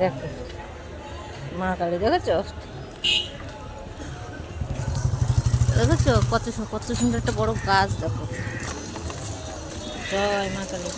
দেখো। মা কালী, দেখেছ? দেখেছ? কত কত সুন্দর একটা বড় গাছ, দেখো। জয় মা কালী।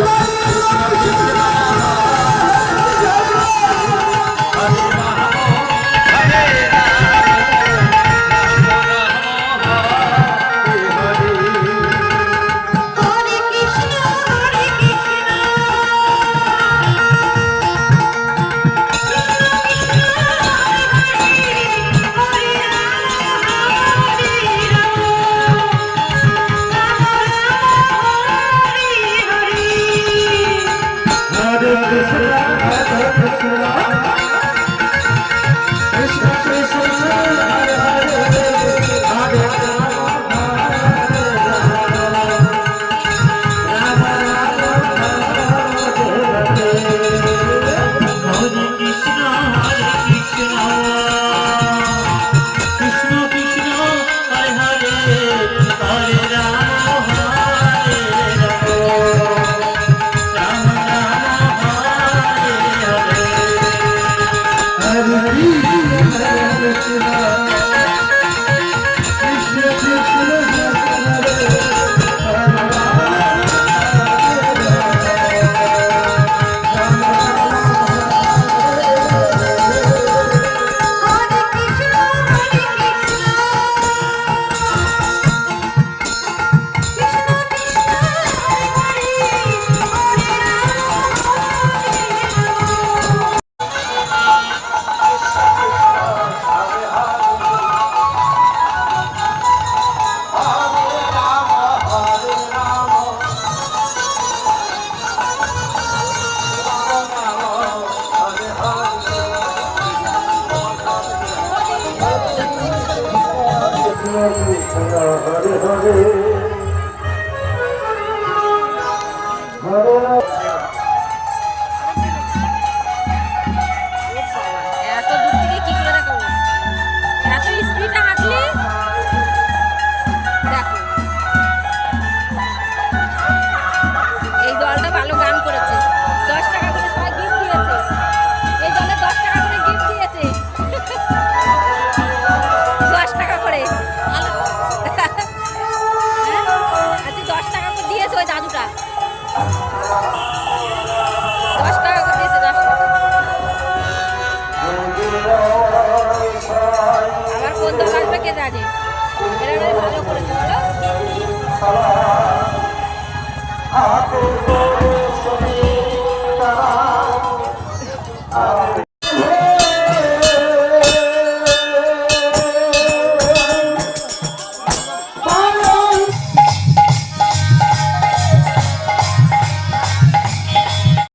気を付けた! হরে হরে